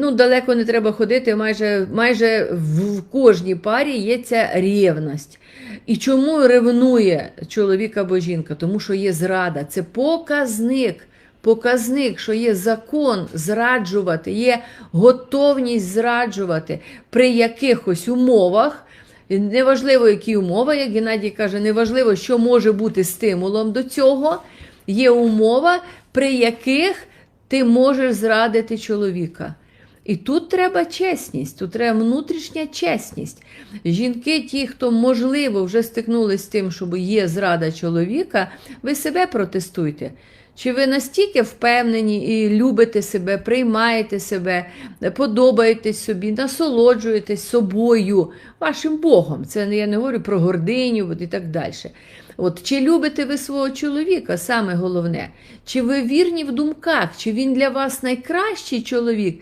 ну, далеко не треба ходити, майже, майже в кожній парі є ця рівність. І чому ревнує чоловік або жінка? Тому що є зрада. Це показник. Показник, що є закон зраджувати, є готовність зраджувати при якихось умовах. Неважливо, які умови, як Геннадій каже, неважливо, що може бути стимулом до цього. Є умова, при яких ти можеш зрадити чоловіка. І тут треба чесність, тут треба внутрішня чесність. Жінки, ті, хто можливо вже стикнулися з тим, щоб є зрада чоловіка, ви себе протестуйте. Чи ви настільки впевнені і любите себе, приймаєте себе, подобаєтесь собі, насолоджуєтесь собою, вашим Богом? Це я не говорю про гординю і так далі. От, чи любите ви свого чоловіка, саме головне? Чи ви вірні в думках, чи він для вас найкращий чоловік,